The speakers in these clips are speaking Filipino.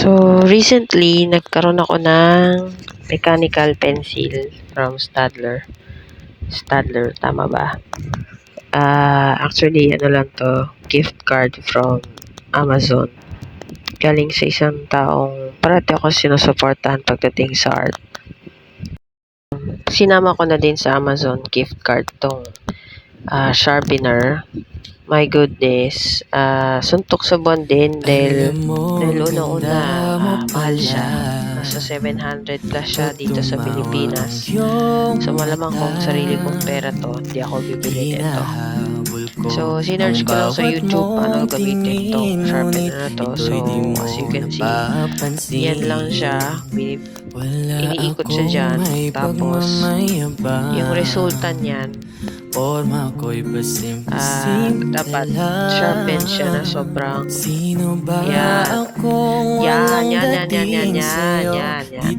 So, recently, nagkaroon ako ng mechanical pencil from Stadler. Stadler, tama ba? Ah, actually, ano lang to, gift card from Amazon. Galing sa isang taong parati ako sinusuportahan pagdating sa art. Sinama ko na din sa Amazon gift card tong ah, sharpener. My goodness, ah, suntok sa buwan din dahil dahil una-una, ah, mahal siya. Nasa 700 plus siya dito sa Pilipinas. So, malamang kung sarili kong pera to, hindi ako bibili nito. So, sinerge ko lang sa YouTube paano gamitin tong sharpener na to. So, as you can see, yan lang siya. Bini- iniikot siya dyan. Tapos, yung resulta niyan, Forma ko'y basim ah, dapat sharpen siya na sobrang Sino ba Yan. akong yan, yan, yan, yan, yan, yan,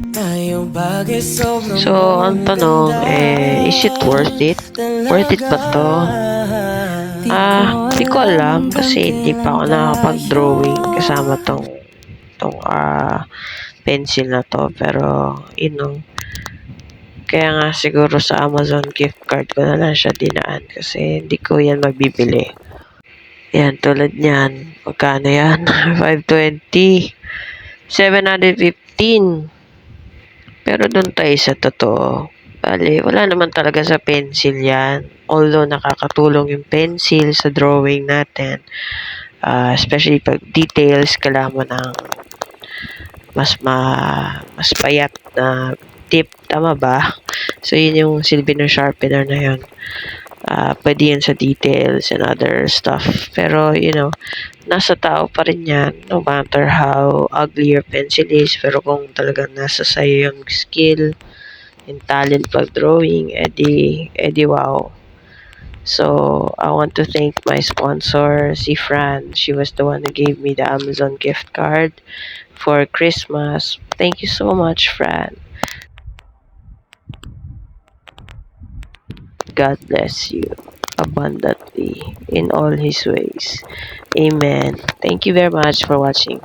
So, ang tanong, eh, is it worth it? Worth it ba to? Ah, hindi ko alam kasi hindi pa ako nakapag-drawing kasama tong tong ah pencil na to pero you know kaya nga siguro sa Amazon gift card ko na lang siya dinaan kasi hindi ko yan mabibili. Yan, tulad niyan. Magkano yan? 520. 715. Pero doon tayo sa totoo. Bali, wala naman talaga sa pencil yan. Although nakakatulong yung pencil sa drawing natin. Ah, especially pag details, kailangan mo ng mas ma mas payat na tip. Tama ba? So, yun yung silbi ng sharpener na yun. Ah, pwede yan sa details and other stuff. Pero, you know, nasa tao pa rin yan. No matter how ugly your pencil is. Pero kung talagang nasa sa'yo yung skill and talent pag drawing, edi, edi wow. So, I want to thank my sponsor, si Fran. She was the one who gave me the Amazon gift card for Christmas. Thank you so much, Fran. God bless you abundantly in all his ways. Amen. Thank you very much for watching.